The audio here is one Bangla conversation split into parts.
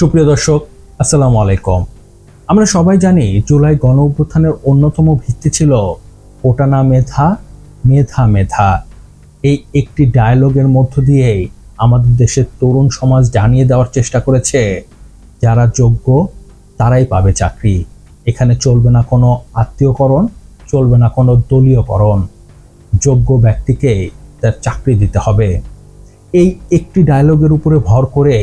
সুপ্রিয় দর্শক, আসসালামু আলাইকুম। আমরা সবাই জানি জুলাই গণ অভ্যুত্থানের অন্যতম ভিত্তি ছিল ওটা না মেধা মেধা মেধা। এই একটি ডায়লগের মধ্য দিয়েই আমাদের দেশের তরুণ সমাজ জানিয়ে দেওয়ার চেষ্টা করেছে, যারা যোগ্য তারাই পাবে চাকরি। এখানে চলবে না কোনো আত্মীয়করণ, চলবে না কোনো দলীয়করণ। যোগ্য ব্যক্তিকে তার চাকরি দিতে হবে। এই একটি ডায়লগের উপরে ভর করে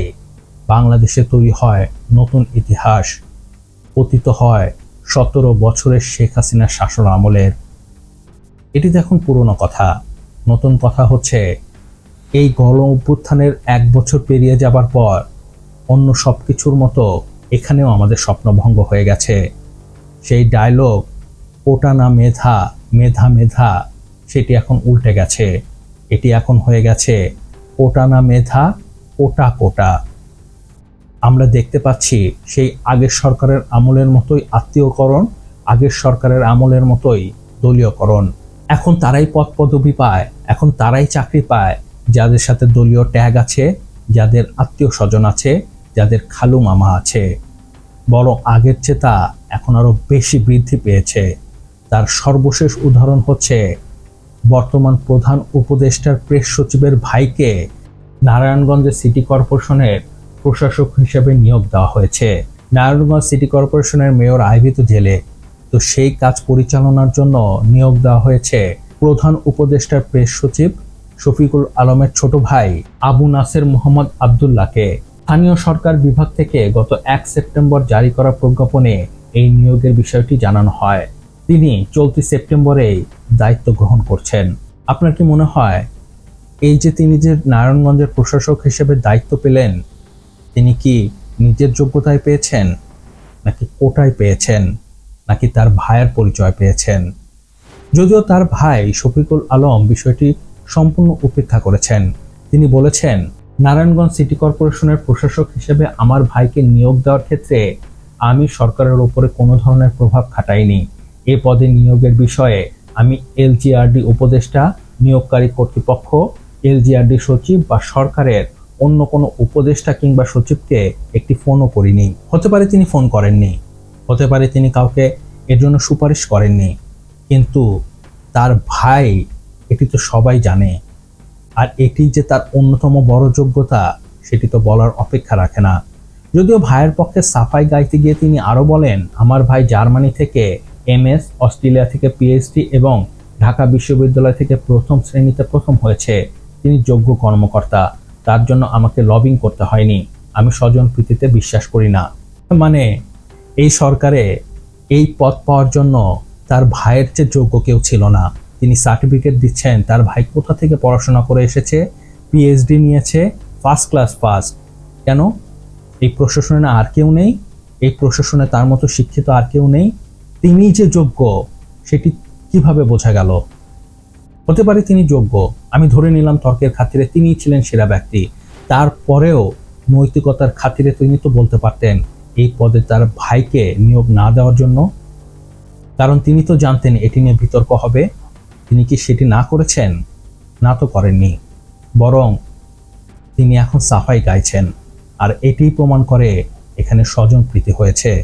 বাংলাদেশে তৈরি হয় নতুন ইতিহাস অতীত হয় সতেরো বছরের শেখ হাসিনার শাসন আমলের। এটি তো এখন পুরনো কথা। নতুন কথা হচ্ছে, এই গণ অভ্যুত্থানের এক বছর পেরিয়ে যাবার পর অন্য সব কিছুর মতো এখানেও আমাদের স্বপ্নভঙ্গ হয়ে গেছে। সেই ডায়লগ ওটা না মেধা মেধা মেধা, সেটি এখন উল্টে গেছে। এটি এখন হয়ে গেছে, ওটা না মেধা, ওটা কোটা। আমরা দেখতে পাচ্ছি সেই আগের সরকারের আমলের মতোই আত্মীয়করণ, আগের সরকারের আমলের মতোই দলীয়করণ। এখন তারাই পদ পদবি পায়, এখন তারাই চাকরি পায়। যাদের সাথে দলীয় ট্যাগ আছে, যাদের আত্মীয় স্বজন আছে, যাদের খালু মামা আছে। বরং আগের চেয়ে তা এখন আরও বেশি বৃদ্ধি পেয়েছে। তার সর্বশেষ উদাহরণ হচ্ছে, বর্তমান প্রধান উপদেষ্টার প্রেস সচিবের ভাইকে নারায়ণগঞ্জের সিটি কর্পোরেশনের প্রশাসক হিসেবে নিয়োগ দেওয়া হয়েছে। নারায়ণগঞ্জ সিটি কর্পোরেশনের মেয়র আইভিত জেলে। তো সেই কাজ পরিচালনার জন্য নিয়োগ দেওয়া হয়েছে। প্রধান উপদেষ্টার প্রেস সচিব শফিকুল আলমের ছোট ভাই আবু নাসের মোহাম্মদ আবদুল্লাহকে। স্থানীয় সরকার বিভাগ থেকে গত এক সেপ্টেম্বর জারি করা প্রজ্ঞাপনে এই নিয়োগের বিষয়টি জানানো হয়। তিনি চলতি সেপ্টেম্বরেই দায়িত্ব গ্রহণ করছেন। আপনার কি মনে হয়, এই যে তিনি যে নারায়ণগঞ্জের প্রশাসক হিসেবে দায়িত্ব পেলেন তিনি কি নিজের যোগ্যতায় পেয়েছেন? নাকি কোটায় পেয়েছেন? নাকি তার ভাইয়ের পরিচয় পেয়েছেন? যদিও তার ভাই শফিকুল আলম বিষয়টি সম্পূর্ণ উপেক্ষা করেছেন। তিনি বলেছেন, নারায়ণগঞ্জ সিটি কর্পোরেশনের প্রশাসক হিসেবে আমার ভাইকে নিয়োগ দেওয়ার ক্ষেত্রে আমি সরকারের উপরে কোনো ধরনের প্রভাব খাটাইনি। এ পদে নিয়োগের বিষয়ে আমি এলজিআরডি উপদেষ্টা, নিয়োগকারী কর্তৃপক্ষ, এলজিআরডি সচিব বা সরকারের অন্য কোনো উপদেষ্টা কিংবা সচিবকে একটি ফোনও করিনি। হতে পারে তিনি ফোন করেননি। হতে পারে তিনি কাউকে এর জন্য সুপারিশ করেননি। কিন্তু তার ভাই, এটি তো সবাই জানে, আর এটি যে তার অন্যতম বড় যোগ্যতা, সেটি তো বলার অপেক্ষা রাখে না। যদিও ভাইয়ের পক্ষে সাফাই গাইতে গিয়ে তিনি আরও বলেন, আমার ভাই জার্মানি থেকে এমএস, অস্ট্রেলিয়া থেকে পিএইচডি এবং ঢাকা বিশ্ববিদ্যালয় থেকে প্রথম শ্রেণীতে প্রথম হয়েছে। তিনি যোগ্য কর্মকর্তা। তার জন্য আমাকে লবিং করতে হয়নি। আমি স্বজন প্রীতিতে বিশ্বাস করি না। মানে এই সরকারে এই পদ পাওয়ার জন্য তার ভাইয়ের চেয়ে যোগ্য কেউ ছিল না। তিনি সার্টিফিকেট দিচ্ছেন, তার ভাই কোথা থেকে পড়াশোনা করে এসেছে পিএইচডি নিয়েছে ফার্স্ট ক্লাস পাস কেন? এই প্রশাসনে না আর কেউ নেই, এই প্রশাসনে তার মতো শিক্ষিত আর কেউ নেই। তিনি যে যোগ্য, সেটি কীভাবে বোঝা গেল? হতে পারে তিনি যোগ্য। আমি ধরে নিলাম তর্কের খাতিরে তিনিই ছিলেন সেরা ব্যক্তি। তারপরেও নৈতিকতার খাতিরে তিনি তো বলতে পারতেন, এই পদে তার ভাইকে নিয়োগ না দেওয়ার জন্য। কারণ তিনি তো জানতেন এটি নিয়ে বিতর্ক হবে। তিনি কি সেটি না করেছেন? না তো করেননি। বরং তিনি এখন সাফাই গাইছেন। আর এটি প্রমাণ করে এখানে স্বজন প্রীতি হয়েছে।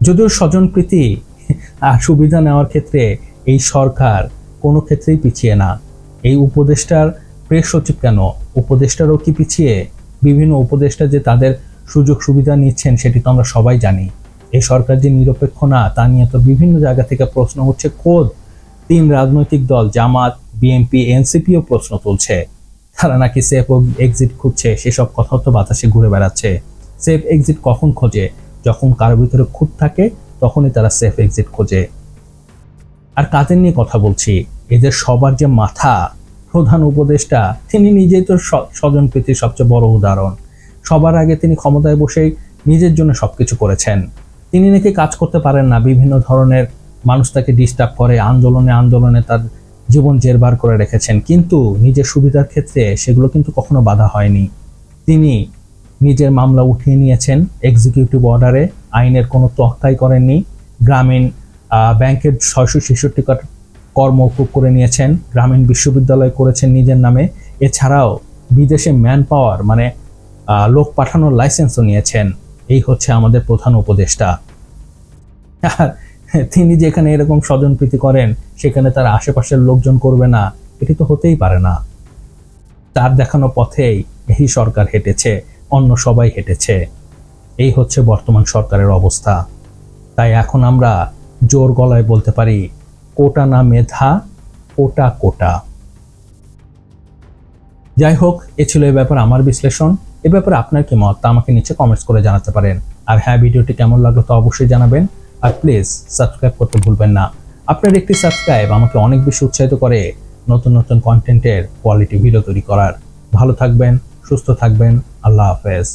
যদিও স্বজন প্রীতি আর সুবিধা নেওয়ার ক্ষেত্রে এই সরকার কোনো ক্ষেত্রেই পিছিয়ে না। এই উপদেষ্টার প্রেস সচিব কেন? উপদেষ্টারও কি পিছিয়ে? বিভিন্ন উপদেষ্টা যে তাদের সুযোগ সুবিধা নিচ্ছেন সেটি তো আমরা সবাই জানি। এই সরকার যে নিরপেক্ষ না, তা নিয়ে তো বিভিন্ন জায়গা থেকে প্রশ্ন হচ্ছে খোদ তিন রাজনৈতিক দল, জামাত, বিএনপি, এনসিপিও প্রশ্ন তুলছে। তারা নাকি সেফ এক্সিট খুঁজছে, সেসব কথাও তো বাতাসে ঘুরে বেড়াচ্ছে। সেফ এক্সিট কখন খোঁজে? যখন কারোর ভিতরে খুঁত থাকে, তখনই তারা সেফ এক্সিট খোঁজে। আর কাদের নিয়ে কথা বলছি? এদের সবার যে মাথা প্রধান উপদেষ্টা, তিনি নিজেই তো স- স্বজনপ্রীতির সবচেয়ে বড় উদাহরণ। সবার আগে তিনি ক্ষমতায় বসেই নিজের জন্য সব কিছু করেছেন। তিনি নাকি কাজ করতে পারেন না, বিভিন্ন ধরনের মানুষ তাকে ডিস্টার্ব করে, আন্দোলনে আন্দোলনে তার জীবন জেরবার করে রেখেছেন। কিন্তু নিজের সুবিধার ক্ষেত্রে সেগুলো কিন্তু কখনো বাধা হয়নি। তিনি নিজের মামলা উঠিয়ে নিয়েছেন এক্সিকিউটিভ অর্ডারে আইনের কোনো তোয়াক্কাই করেননি। গ্রামীণ ব্যাংকের ছয়শো ছেষট্টি কর মৌকুব করে নিয়েছেন, গ্রামীণ বিশ্ববিদ্যালয় করেছেন নিজের নামে। এছাড়াও বিদেশে ম্যান পাওয়ার মানে লোক পাঠানোর লাইসেন্সও নিয়েছেন। এই হচ্ছে আমাদের প্রধান উপদেষ্টা। তিনি যেখানে এরকম স্বজনপ্রীতি করেন, সেখানে তার আশেপাশের লোকজন করবে না, এটি তো হতেই পারে না। তার দেখানো পথেই এই সরকার হেঁটেছে, অন্য সবাই হেঁটেছে। এই হচ্ছে বর্তমান সরকারের অবস্থা। তাই এখন আমরা জোর গলায় বলতে পারি কোটা না মেধা, কোটা কোটা। যাই হোক, এ ছিল এই ব্যাপারে আমার বিশ্লেষণ। এ ব্যাপারে আপনার কি মত তা আমাকে নিচে কমেন্টস করে জানাতে পারেন। আর হ্যাঁ ভিডিওটি কেমন লাগল তা অবশ্যই জানাবেন। আর প্লিজ সাবস্ক্রাইব করতে ভুলবেন না। আপনার একটি সাবস্ক্রাইব আমাকে অনেক বেশি উৎসাহিত করে নতুন নতুন কন্টেন্টের কোয়ালিটি ভিডিও তৈরি করার। ভালো থাকবেন, সুস্থ থাকবেন, আল্লাহ হাফেজ।